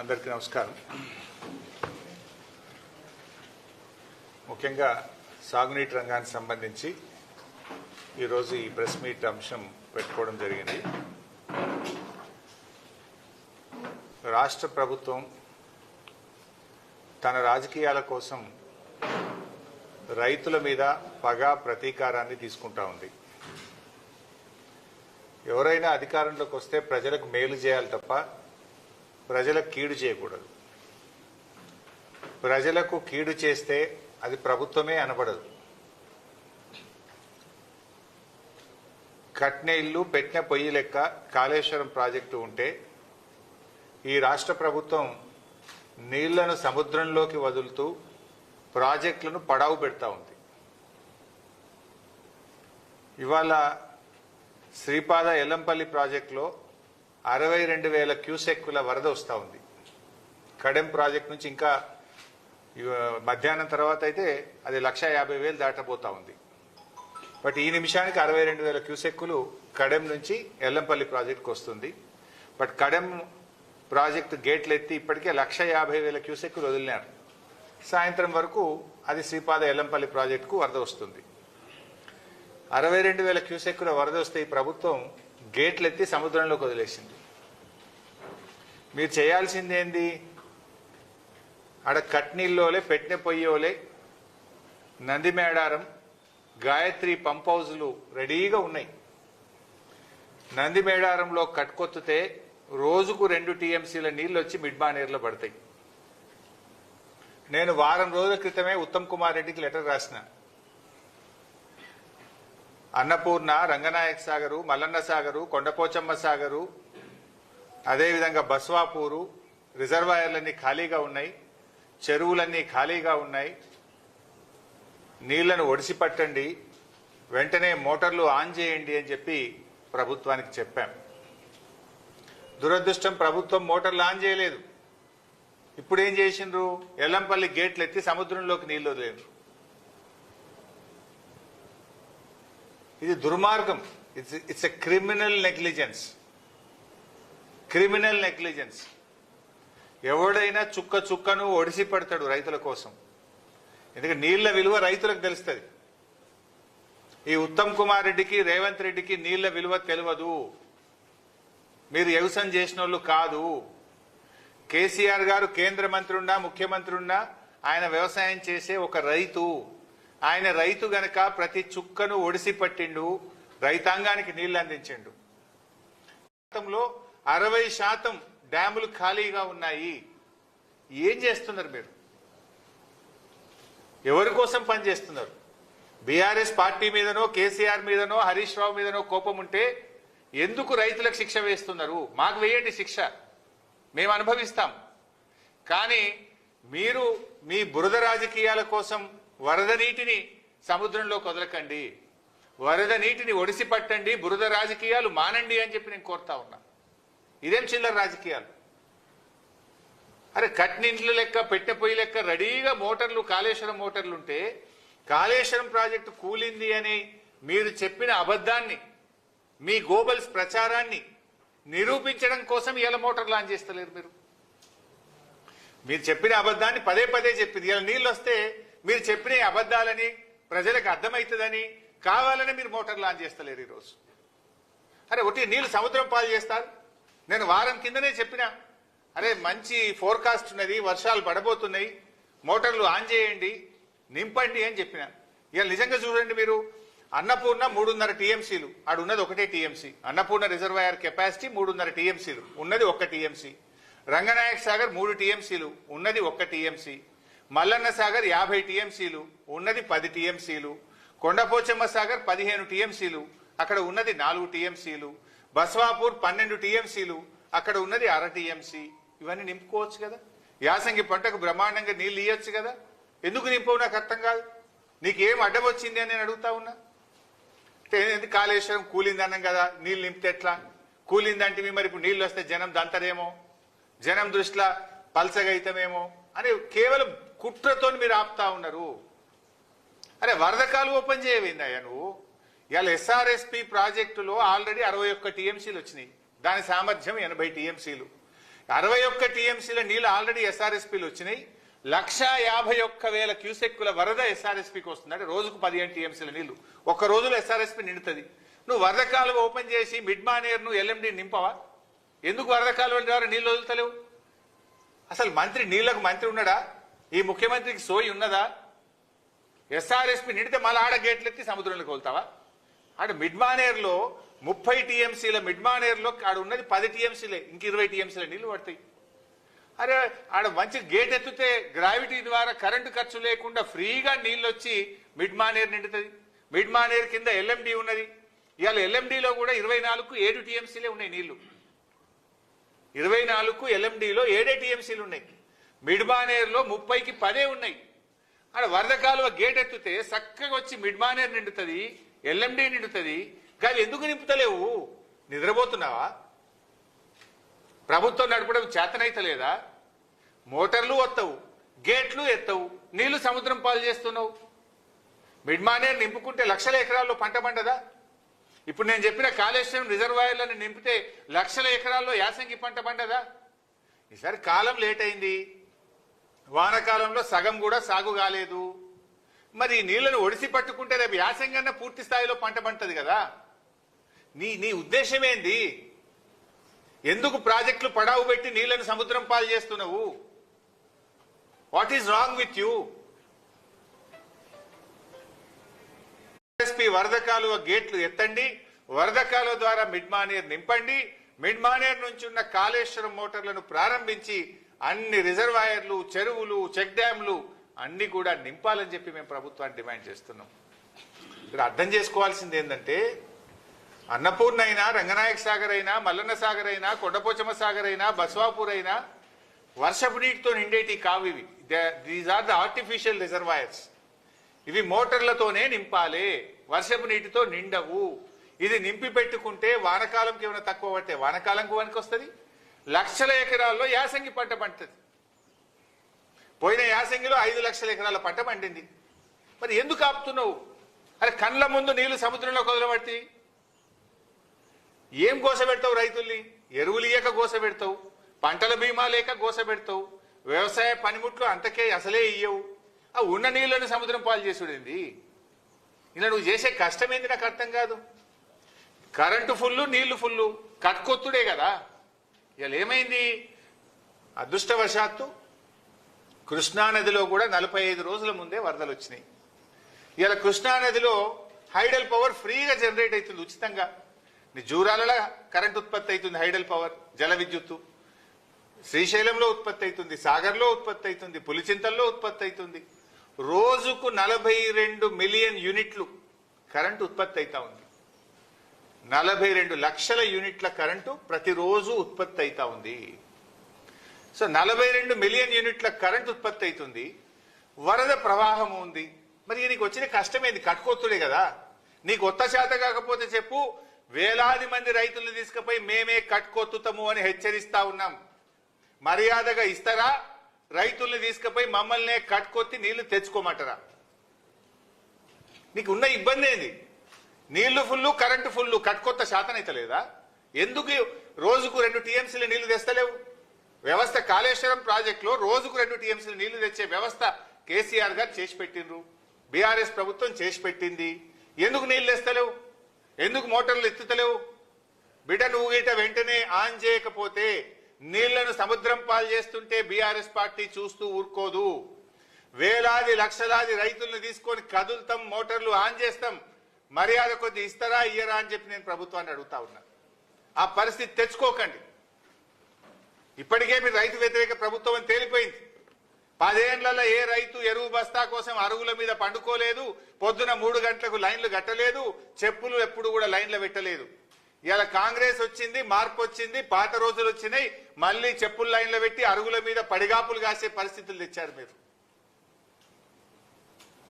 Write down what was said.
అందరికీ నమస్కారం. ముఖ్యంగా సాగునీటి రంగానికి సంబంధించి ఈరోజు ఈ ప్రెస్ మీట్ అంశం పెట్టుకోవడం జరిగింది. రాష్ట్ర ప్రభుత్వం తన రాజకీయాల కోసం రైతుల మీద పగ ప్రతీకారాన్ని తీసుకుంటా ఉంది. ఎవరైనా అధికారంలోకి వస్తే ప్రజలకు మేలు చేయాలి తప్ప ప్రజలకు కీడు చేయకూడదు. ప్రజలకు కీడు చేస్తే అది ప్రభుత్వమే అనబడదు. కట్న ఇల్లు పెట్టిన పొయ్యి లెక్క కాళేశ్వరం ప్రాజెక్టు ఉంటే ఈ రాష్ట్ర ప్రభుత్వం నీళ్ళను సముద్రంలోకి వదులుతూ ప్రాజెక్టులను పడావు పెడతా ఉంది. ఇవాళ శ్రీపాద ఎల్లంపల్లి ప్రాజెక్టులో అరవై రెండు వేల క్యూసెక్కుల వరద వస్తూ ఉంది. కడెం ప్రాజెక్ట్ నుంచి ఇంకా మధ్యాహ్నం తర్వాత అయితే అది లక్ష యాభై వేలు దాటబోతా ఉంది. బట్ ఈ నిమిషానికి అరవై రెండు వేల క్యూసెక్కులు కడెం నుంచి ఎల్లంపల్లి ప్రాజెక్టుకు వస్తుంది. బట్ కడెం ప్రాజెక్టు గేట్లు ఎత్తి ఇప్పటికే లక్ష యాభై వేల క్యూసెక్కులు వదిలినారు. సాయంత్రం వరకు అది శ్రీపాద ఎల్లంపల్లి ప్రాజెక్టుకు వరద వస్తుంది. అరవై రెండు వేల క్యూసెక్కుల వరద వస్తే ఈ ప్రభుత్వం గేట్లు ఎత్తి సముద్రంలోకి వదిలేసింది. మీరు చేయాల్సింది ఏంది ఆడ కట్నీళ్ళోలే పెట్టిన పొయ్యోలే నంది మేడారం గాయత్రి పంప్ హౌజులు రెడీగా ఉన్నాయి. నంది మేడారంలో కట్కొత్తితే రోజుకు రెండు టీఎంసీల నీళ్ళు వచ్చి మిడ్ బానేర్లో పడతాయి. నేను వారం రోజుల క్రితమే ఉత్తమ్ కుమార్ రెడ్డికి లెటర్ రాసిన. అన్నపూర్ణ రంగనాయక సాగరు మల్లన్న సాగరు కొండపోచమ్మ సాగరు అదేవిధంగా బస్వాపూరు రిజర్వాయర్లన్నీ ఖాళీగా ఉన్నాయి చెరువులన్నీ ఖాళీగా ఉన్నాయి. నీళ్ళను ఒడిసి పట్టండి వెంటనే మోటార్లు ఆన్ చేయండి అని చెప్పి ప్రభుత్వానికి చెప్పాం. దురదృష్టం ప్రభుత్వం మోటార్లు ఆన్ చేయలేదు. ఇప్పుడు ఏం చేసిండ్రు? ఎల్లంపల్లి గేట్లు ఎత్తి సముద్రంలోకి నీళ్ళు వదిలేరు ఇది దుర్మార్గం. It's it's a criminal negligence criminal negligence ఎవడైనా చుక్క చుక్కను ఒడిసి పెడతాడు రైతుల కోసం. ఎందుకంటే నీళ్ళ విలువ రైతులకు తెలుస్తుంది. ఈ ఉత్తమ్ కుమార్ రెడ్డికి రేవంత్ రెడ్డికి నీళ్ళ విలువ తెలియదు. మీరు వ్యవసాయం చేసిన వాళ్ళు కాదు. కేసీఆర్ గారు కేంద్ర మంత్రి ఉన్నా ముఖ్యమంత్రి ఉన్నా ఆయన వ్యవసాయం చేసే ఒక రైతు. ఆయన రైతు గనక ప్రతి చుక్కను ఒడిసి పట్టిండు రైతాంగానికి నీళ్ళు అందించిండు. గతంలో అరవై శాతం డ్యాములు ఖాళీగా ఉన్నాయి. ఏం చేస్తున్నారు మీరు? ఎవరి కోసం పనిచేస్తున్నారు? బీఆర్ఎస్ పార్టీ మీదనో కేసీఆర్ మీదనో హరీష్ రావు మీదనో కోపం ఉంటే ఎందుకు రైతులకు శిక్ష వేస్తున్నారు? మాకు వేయండి శిక్ష. మేము అనుభవిస్తాం. కానీ మీరు మీ బురద రాజకీయాల కోసం వరద నీటిని సముద్రంలో కొదలకండి. వరద నీటిని ఒడిసి పట్టండి బురద రాజకీయాలు మానండి అని చెప్పి నేను కోరుతా ఉన్నా. ఇదేం చిల్లర రాజకీయాలు? అరే కట్నింట్లు లెక్క పెట్టె పొయ్యి లెక్క రెడీగా మోటార్లు కాళేశ్వరం మోటార్లు ఉంటే కాళేశ్వరం ప్రాజెక్టు కూలింది అని మీరు చెప్పిన అబద్ధాన్ని మీ గోబల్స్ ప్రచారాన్ని నిరూపించడం కోసం ఇలా మోటార్ లాంచ్ చేస్తలేరు మీరు. మీరు చెప్పిన అబద్ధాన్ని పదే పదే చెప్పింది ఇలా నీళ్ళు వస్తే మీరు చెప్పిన అబద్ధాలని ప్రజలకు అర్థమవుతుందని కావాలని మీరు మోటార్లు ఆన్ చేస్తలేరు ఈరోజు. అరే ఒకటి నీళ్ళు సముద్రం పాలు చేస్తారు? నేను వారం కిందనే చెప్పిన. అరే మంచి ఫోర్కాస్ట్ ఉన్నది వర్షాలు పడబోతున్నాయి మోటార్లు ఆన్ చేయండి నింపండి అని చెప్పిన. ఇక నిజంగా చూడండి మీరు అన్నపూర్ణ మూడున్నర టీఎంసీలు ఆడు ఉన్నది ఒకటే టీఎంసీ. అన్నపూర్ణ రిజర్వాయర్ కెపాసిటీ మూడున్నర టీఎంసీలు ఉన్నది ఒక్క టీఎంసీ. రంగనాయక్ సాగర్ మూడు టీఎంసీలు ఉన్నది ఒక్క టీఎంసీ. మల్లన్న సాగర్ యాభై టీఎంసీలు ఉన్నది పది టీఎంసీలు కొండపోచమ్మ సాగర్ పదిహేను టీఎంసీలు అక్కడ ఉన్నది నాలుగు టీఎంసీలు బస్వాపూర్ పన్నెండు టీఎంసీలు అక్కడ ఉన్నది అర టీఎంసీ. ఇవన్నీ నింపుకోవచ్చు కదా? యాసంగి పంటకు బ్రహ్మాండంగా నీళ్ళు ఇవ్వచ్చు కదా? ఎందుకు నింపవు నాకు అర్థం కాదు. నీకేం అడ్డం వచ్చింది అని నేను అడుగుతా ఉన్నా. అంటే కాళేశ్వరం కూలిందన్నాం కదా నీళ్ళు నింపితే ఎట్లా? కూలిందంటే మరి ఇప్పుడు నీళ్ళు వస్తే జనం దంతరేమో? జనం దృష్టిలో పల్సగైతమేమో అని కేవలం కుట్రతో మీరు ఆపుతా ఉన్నారు. అరే వరదకాలు ఓపెన్ చేయవేందయ్యా నువ్వు? ఇవాళ ఎస్ఆర్ఎస్పి ప్రాజెక్టులో ఆల్రెడీ అరవై ఒక్క టీఎంసీలు వచ్చినాయి. దాని సామర్థ్యం ఎనభై టీఎంసీలు అరవై ఒక్క టీఎంసీల నీళ్ళు ఆల్రెడీ ఎస్ఆర్ఎస్పీలు వచ్చినాయి. లక్ష యాభై ఒక్క వేల క్యూసెక్కుల వరద ఎస్ఆర్ఎస్పీకి వస్తుంది అంటే రోజుకు పదిహేను టీఎంసీల నీళ్ళు ఒక్క రోజులో ఎస్ఆర్ఎస్పీ నిండుతుంది. నువ్వు వరద కాలువ ఓపెన్ చేసి మిడ్ మానేర్ నువ్వు ఎల్ఎండి నింపవా? ఎందుకు వరద కాలువ ద్వారా నీళ్ళు వదులుతలేవు? అసలు మంత్రి నీళ్ళకు మంత్రి ఉన్నాడా? ఈ ముఖ్యమంత్రికి సోయి ఉన్నదా? ఎస్ఆర్ఎస్పి నిండితే మళ్ళీ ఆడ గేట్లు ఎత్తి సముద్రంలోకి వెళ్తావా? ఆడ మిడ్ మానేర్లో ముప్పై టీఎంసీల మిడ్ మానేర్లో ఆడ ఉన్నది పది టీఎంసీలే ఇంక ఇరవై టీఎంసీల నీళ్ళు పడతాయి. అరే ఆడ మంచి గేట్ ఎత్తితే గ్రావిటీ ద్వారా కరెంటు ఖర్చు లేకుండా ఫ్రీగా నీళ్ళు వచ్చి మిడ్ మానేర్ నిండుతుంది. మిడ్ మానేర్ కింద ఎల్ఎండి ఉన్నది. ఇవాళ ఎల్ఎండిలో కూడా ఇరవై నాలుగు ఏడు టీఎంసీలే ఉన్నాయి నీళ్ళు. ఇరవై నాలుగు ఎల్ఎండిలో ఏడే టీఎంసీలు ఉన్నాయి. మిడ్మానేర్లో ముప్పైకి పదే ఉన్నాయి. అక్కడ వరద కాలువ గేట్ ఎత్తితే చక్కగా వచ్చి మిడ్మానేర్ నిండుతుంది ఎల్ఎండి నిండుతుంది. కానీ ఎందుకు నింపుతలేవు? నిద్రపోతున్నావా? ప్రభుత్వం నడపడం చేతనైతలేదా? మోటార్లు వత్తవు గేట్లు ఎత్తవు నీళ్ళు సముద్రం పాలు చేస్తున్నావు. మిడ్మానేర్ నింపుకుంటే లక్షల ఎకరాల్లో పంట పండదా? ఇప్పుడు నేను చెప్పిన కాళేశ్వరం రిజర్వాయర్లను నింపితే లక్షల ఎకరాల్లో యాసంగి పంట పండదా? ఈసారి కాలం లేట్ అయింది. వానకాలంలో సగం కూడా సాగు కాలేదు. మరి నీళ్ళను ఒడిసి పట్టుకుంటే రేపు యాసంగన్న పూర్తి స్థాయిలో పంట పంటది కదా. నీ నీ ఉద్దేశం ఏంది ఎందుకు ప్రాజెక్టులు పడావు పెట్టి నీళ్ళను సముద్రం పాలు చేస్తున్నావు? What is wrong with you SP వరద కాలువ గేట్లు ఎత్తండి. వరద కాలువ ద్వారా మిడ్ మానేర్ నింపండి. మిడ్ మానేర్ నుంచి ఉన్న కాళేశ్వరం మోటార్లను ప్రారంభించి అన్ని రిజర్వాయర్లు చెరువులు చెక్ డ్యాంలు అన్ని కూడా నింపాలని చెప్పి మేము ప్రభుత్వాన్ని డిమాండ్ చేస్తున్నాం. ఇక్కడ అర్థం చేసుకోవాల్సింది ఏంటంటే అన్నపూర్ణ అయినా రంగనాయక సాగర్ అయినా మల్లన్న సాగర్ అయినా కొండపోచమ్మ సాగర్ అయినా బస్వాపూర్ అయినా వర్షపు నీటితో నిండేటి కావు ఇవి. These are the artificial reservoirs ఇవి మోటార్లతోనే నింపాలి. వర్షపు నీటితో నిండవు. ఇది నింపి పెట్టుకుంటే వానకాలంకి ఏమైనా తక్కువ పడితే వానకాలంకు వనికి వస్తుంది లక్షల ఎకరాల్లో యాసంగి పంట పండుతుంది. పోయిన యాసంగిలో ఐదు లక్షల ఎకరాల పంట పండింది. మరి ఎందుకు ఆపుతున్నావు? అరే కండ్ల ముందు నీళ్ళు సముద్రంలో కుదరబట్టి. ఏం గోసబెడతావు రైతుల్ని? ఎరువులు ఇయ్యక గోసబెడతావు పంటల బీమా లేక గోసబెడతావు వ్యవసాయ పనిముట్లు అంతకే అసలే ఇయ్యవు. ఆ ఉన్న నీళ్ళని సముద్రం పాలు చేసుడింది? ఇలా నువ్వు చేసే కష్టం ఏంది నాకు అర్థం కాదు. కరెంటు ఫుల్లు నీళ్ళు ఫుల్లు. కట్కొత్తుడే కదా. ఇలా ఏమైంది? అదృష్టవశాత్తు కృష్ణానదిలో కూడా నలభై ఐదు రోజుల ముందే వరదలు వచ్చినాయి. ఇలా కృష్ణానదిలో హైడల్ పవర్ ఫ్రీగా జనరేట్ అవుతుంది ఉచితంగా. నీ జూరాలలో కరెంట్ ఉత్పత్తి అవుతుంది హైడల్ పవర్ జల విద్యుత్తు. శ్రీశైలంలో ఉత్పత్తి అవుతుంది సాగర్లో ఉత్పత్తి అవుతుంది పులిచింతల్లో ఉత్పత్తి అవుతుంది. రోజుకు నలభై రెండు మిలియన్ యూనిట్లు కరెంటు ఉత్పత్తి అవుతా ఉంది. నలభై రెండు లక్షల యూనిట్ల కరెంటు ప్రతిరోజు ఉత్పత్తి అవుతా ఉంది. సో నలభై రెండు మిలియన్ యూనిట్ల కరెంట్ ఉత్పత్తి అవుతుంది. వరద ప్రవాహం ఉంది. మరి నీకు వచ్చిన కష్టమేంది కట్టుకోతుడే కదా. నీకు కొత్త చేత కాకపోతే చెప్పు వేలాది మంది రైతులను తీసుకుపోయి మేమే కట్టుకొత్తుతాము అని హెచ్చరిస్తా ఉన్నాం. మర్యాదగా ఇస్తారా? రైతుల్ని తీసుకుపోయి మమ్మల్నే కట్టుకొత్తి నీళ్ళు తెచ్చుకోమంటారా? నీకు ఉన్న ఇబ్బంది ఏంది? నీళ్ళు ఫుల్లు కరెంటు ఫుల్లు కట్టుకొత్త శాతం అయితే లేదా? ఎందుకు రోజుకు రెండు టీఎంసీలు నీళ్ళు తెస్తలేవు? వ్యవస్థ కాళేశ్వరం ప్రాజెక్టులో రోజుకు రెండు టీఎంసీలు నీళ్ళు తెచ్చే వ్యవస్థ కేసీఆర్ గారు చేసి పెట్టిండ్రు. బీఆర్ఎస్ ప్రభుత్వం చేసి పెట్టింది. ఎందుకు నీళ్ళు తెస్తలేవు? ఎందుకు మోటార్లు ఎత్తుతలేవు? బిడ్డ నువ్వు గిట వెంటనే ఆన్ చేయకపోతే నీళ్ళను సముద్రం పాలు చేస్తుంటే బీఆర్ఎస్ పార్టీ చూస్తూ ఊరుకోదు. వేలాది లక్షలాది రైతులను తీసుకొని కదులుతాం మోటార్లు ఆన్ చేస్తాం. మర్యాద కొద్ది ఇస్తారా ఇయ్యరా అని చెప్పి నేను ప్రభుత్వాన్ని అడుగుతా ఉన్నా. ఆ పరిస్థితి తెచ్చుకోకండి. ఇప్పటికే మీరు రైతు వ్యతిరేక ప్రభుత్వం అని తేలిపోయింది. పదేళ్ళలో ఏ రైతు ఎరువు బస్తా కోసం అరుగుల మీద పండుకోలేదు పొద్దున మూడు గంటలకు లైన్లు కట్టలేదు చెప్పులు ఎప్పుడు కూడా లైన్లు పెట్టలేదు. ఇలా కాంగ్రెస్ వచ్చింది మార్పు వచ్చింది పాత రోజులు వచ్చినాయి మళ్ళీ చెప్పులు లైన్లో పెట్టి అరుగుల మీద పడిగాపులు కాసే పరిస్థితులు తెచ్చారు మీరు.